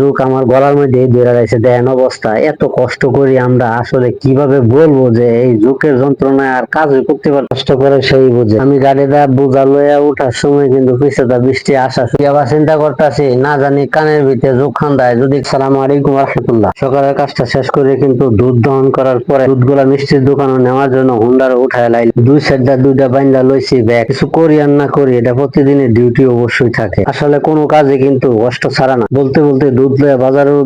জুক আমার গলার মধ্যে ধরে রয়েছে। দেন অবস্থা, এত কষ্ট করি আমরা আসলে কীভাবে বলব যে এই জুকের যন্ত্রণায় আর কাজ করতে পার কষ্ট করে সেই বুঝে। আমি গাড়িটা বোঝা লইয়া উঠার সময় কিন্তু পিছটা বৃষ্টি আসা। আবার চিন্তা করতেছি, না জানি কানের ভিতরে জুক খান্দায়। যদি সালাম আলাইকুম রহমতুল্লাহ। সকালের কাজটা শেষ করে কিন্তু দুধ দহন করার পরে দুধগুলা মিষ্টির দোকানে নেওয়ার জন্য হুন্ডার উঠায় লাইল দুই সাইডটা দুইটা বাইন্দা লইছি ব্যাগ। কিছু করি আর না করি, এটা প্রতিদিনের ডিউটি অবশ্যই থাকে। আসলে কোনো কাজে কিন্তু কষ্ট ছাড়া না। বলতে বলতে দুধ গরু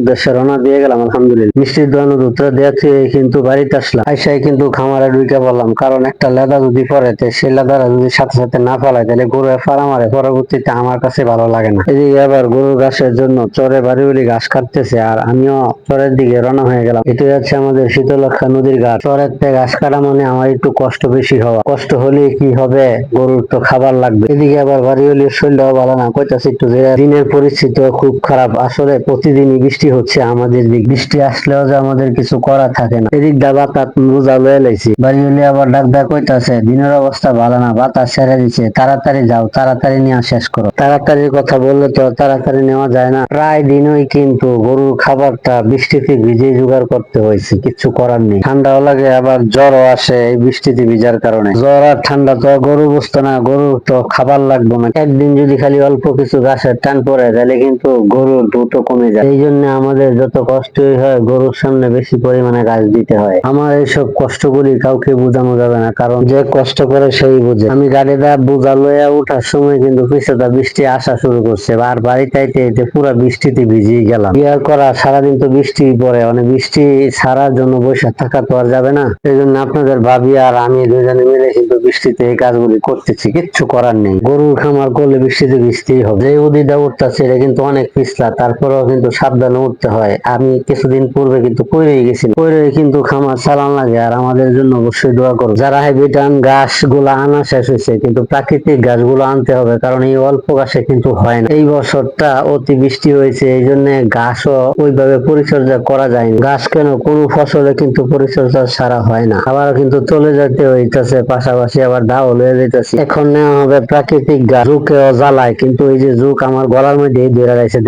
পরবর্তীতে আমার কাছে ভালো লাগে না। এদিকে আবার গরুর ঘাসের জন্য চরে বাড়ি বাড়ি ঘাস কাটতেছে, আর আমিও চরের দিকে রওনা হয়ে গেলাম। এটা হচ্ছে আমাদের শীতলক্ষা নদীর ঘাট। চরের থেকে ঘাস কাটা মানে আমার একটু কষ্ট বেশি হওয়া। কষ্ট হলে কি হবে? গরুর তো খাবার লাগবে। এদিকে আবার বাড়ি হলে শরীরটাও ভালো না, কইতাছি একটু দিনের পরিস্থিতিও খুব খারাপ। আসলে প্রতিদিনই বৃষ্টি হচ্ছে, আমাদের দিক বৃষ্টি আসলেও যে আমাদের কিছু করা থাকে না। এদিক দা বাতাস বোঝা লয়ে লাইছি। বাড়ি হলে আবার ডাক ডাক কইতাছে, দিনের অবস্থা ভালো না, বাতাস ছেড়ে দিচ্ছে তাড়াতাড়ি যাও, তাড়াতাড়ি নিয়ে শেষ করো। তাড়াতাড়ির কথা বললে তো তাড়াতাড়ি নেওয়া যায় না। প্রায় দিনই কিন্তু গরুর খাবারটা বৃষ্টিতে ভিজে জোগাড় করতে হয়েছে, কিছু করার নেই। ঠান্ডাও লাগে, আবার জ্বরও আসে এই বৃষ্টিতে ভিজার কারণে। জ্বর আর ঠান্ডা তো গরু বুঝতো না, গরুর তো খাবার লাগবে না। একদিন যদি খালি অল্প কিছু গাছের টান পড়ে, তাহলে কিন্তু গরুর দ্রুত কমে যায়। এই জন্য আমাদের যত কষ্টই হয়, গরুর সামনে বেশি পরিমাণে গাছ দিতে হয়। আমার এইসব কষ্টগুলি কাউকে বোঝানো যাবে না, কারণ যে কষ্ট করে সেই বুঝে। আমি গাড়িটা বোঝা লইয়া উঠার সময় কিন্তু পিছটা বৃষ্টি আসা শুরু করছে, আর বাড়িতে আইতে আইতে পুরো বৃষ্টিতে ভিজিয়ে গেলাম। বিয়ার করা, সারাদিন তো বৃষ্টি পড়ে মানে বৃষ্টি ছাড়ার জন্য বসে থাকা তো আর যাবে না। এই জন্য আপনাদের ভাবি আর আমি দুজনে মিলে কিন্তু বৃষ্টিতে এই কাজগুলি করতেছি, কিচ্ছু করার নেই। গরুর খামার করলে বৃষ্টিতে বৃষ্টি হবে। যে উদিটা উঠতেছে, এটা কিন্তু অনেক পিছলা, তারপরেও কিন্তু সাবধানে উঠতে হয়। আমি কিছুদিন পূর্বে কিন্তু পড়েই গেছি। পড়ে কিন্তু খামার চালান লাগে আর আমাদের জন্য অবশ্যই দোয়া করো। যারা হাইব্রিটান গাছগুলা আনা শেষ হয়েছে কিন্তু প্রাকৃতিক গাছগুলো আনতে হবে কারণ এই অল্প গাছে কিন্তু হয় না। এই বছরটা অতি বৃষ্টি হয়েছে, এই জন্য গাছও ওইভাবে পরিচর্যা করা যায়নি গাছ কেন? কোন ফসলে কিন্তু পরিচর্যা ছাড়া হয় না। আবার কিন্তু চলে যেতে হইতেছে, পাশাপাশি আবার দাও লয়ে যেতেছে এখন নেওয়া হবে প্রাকৃতিক গাছ। জুকেও জ্বালায়, কিন্তু এই যে জুক আমার গলার মধ্যে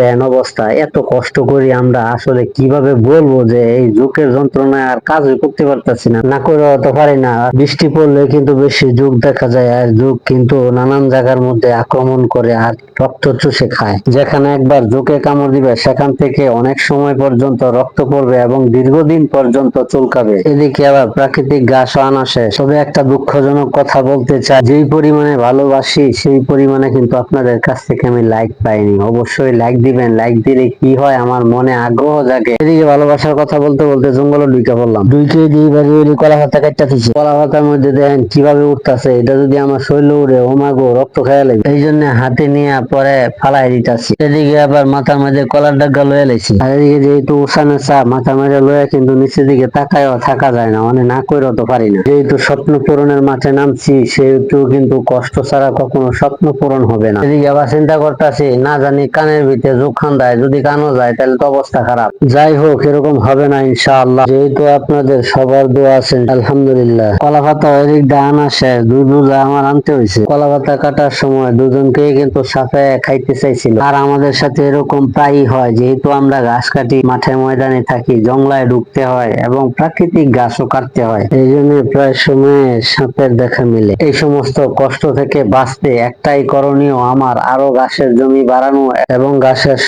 দেন অবস্থা। এত কষ্ট করি আমরা আসলে কীভাবে বলব যে এই জুকের যন্ত্রণায় আর কাজ করতে পারতেছি না? না করে তো পারি না। বৃষ্টি পড়লে কিন্তু বেশি যুগ দেখা যায় আর যুগ কিন্তু নানান জায়গার মধ্যে আক্রমণ করে আর রক্ত চুষে খায়। যেখানে একবার জোকে কামড় দিবে, সেখান থেকে অনেক সময় পর্যন্ত রক্ত পড়বে এবং দীর্ঘদিন পর্যন্ত চুলকাবে। এদিকে আবার প্রাকৃতিক গাছ আনা শেষ তবে একটা দুঃখজনক কথা বলতে চাই, যেই পরিমাণে ভালোবাসি, সেই পরিমাণে কিন্তু আপনাদের কাছ থেকে আমি লাইক পাইনি। অবশ্যই লাইক দিবেন। লাইক দিলে কি হয় আমার মনে আগ্রহ জাগে। এদিকে ভালোবাসার কথা বলতে বলতে জঙ্গলে ঢুকে পড়লাম। দুইকে দিয়ে বাড়ি বাড়ি কলা পাতা কাটটা দিচ্ছে কলা পাতার মধ্যে দেখেন কীভাবে উঠতেছে, এটা যদি আমার শরীরে উড়ে, ও মাগো রক্ত খেয়ে লাগবে। এই জন্য হাতে নিয়ে পরে ফালাই দিতেছি। এদিকে আবার মাথার মধ্যে কলার ডাগা লয়ে লাইছি। আর এদিকে যেহেতু উষানের চা মাথার মধ্যে লয়ে কিন্তু নিচের দিকে তাকায়ও থাকা যায় না মানে না করেও তো পারি না। যেহেতু স্বপ্ন পূরণের মাঠে নামছি, সেহেতু কিন্তু কষ্ট ছাড়া কখনো স্বপ্ন পূরণ হবে না। এদিকে আবার চিন্তা করতেছি, না জানি কানের ভিতরে জোখান দেয় যদি কানও যায়, তাহলে তো অবস্থা খারাপ। যাই হোক, এরকম হবে না, ইনশাআল্লাহ। যেহেতু আপনাদের সবার দোয়া আছেন আলহামদুলিল্লাহ। কলা পাতা দিয়ে আনা শেষ দুই বুঝা আমার আনতে হয়েছে কলা পাতা কাটার সময় দুজনকে কিন্তু সাথে খাইতে চাইছিল। আর আমাদের সাথে এরকম প্রায়ই হয়, যেহেতু আমরা ঘাস কাটি, মাঠে ময়দানে থাকি জংলায় ঢুকতে হয় এবং প্রাকৃতিক গাছও কাটতে হয়। এই জন্য প্রায় সময় সাপের দেখা মিলে। এই সমস্ত কষ্ট থেকে বাঁচতে একটাই করণীয়, আমার আরও ঘাসের জমি বাড়ানো এবং গাছের ঘাসের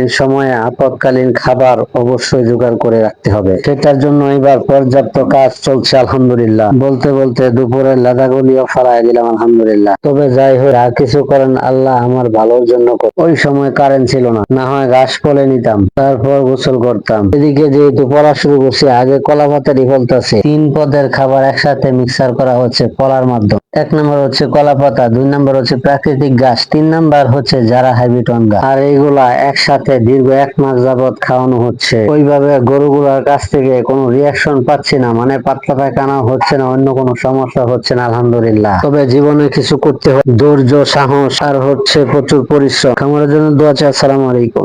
সংকটকালীন সময়ে আপদকালীন খাবার অবশ্যই জোগাড় করে রাখতে হবে। সেটার জন্য এবার পর্যাপ্ত কাজ চলছে, আলহামদুলিল্লাহ। বলতে বলতে দুপুরের লাদাগুলিও ফেলাই দিলাম, আলহামদুলিল্লাহ। তবে যাই হোক আর কিছু করেন আল্লাহ আমার ভালোর জন্য ওই সময় কারেন্ট ছিল না না হয় ঘাস ফলে নিতাম, তারপর গোসল করতাম। এদিকে যেহেতু পড়া শুরু করছি, আগে কলা পাতারই ফলতেছে। তিন পদের খাবার একসাথে মিক্সার করা হচ্ছে কলার মাধ্যমে। এক নম্বর হচ্ছে কলা পাতা, দুই নম্বর হচ্ছে প্রাকৃতিক গাছ তিন নম্বর হচ্ছে যারা হাইব্রিটন গাছ আর এইগুলা একসাথে দীর্ঘ এক মাস যাবত খাওয়ানো হচ্ছে। ওইভাবে গরুগুলার কাছ থেকে কোনো রিয়াকশন পাচ্ছি না মানে পাতলা পায়খানা হচ্ছে না, অন্য কোনো সমস্যা হচ্ছে না, আলহামদুলিল্লাহ। তবে জীবনে কিছু করতে হয়। ধৈর্য, সাহস, আর হচ্ছে প্রচুর পরিশ্রম। আমার জন্য দোয়া চাই, আসসালামু আলাইকুম।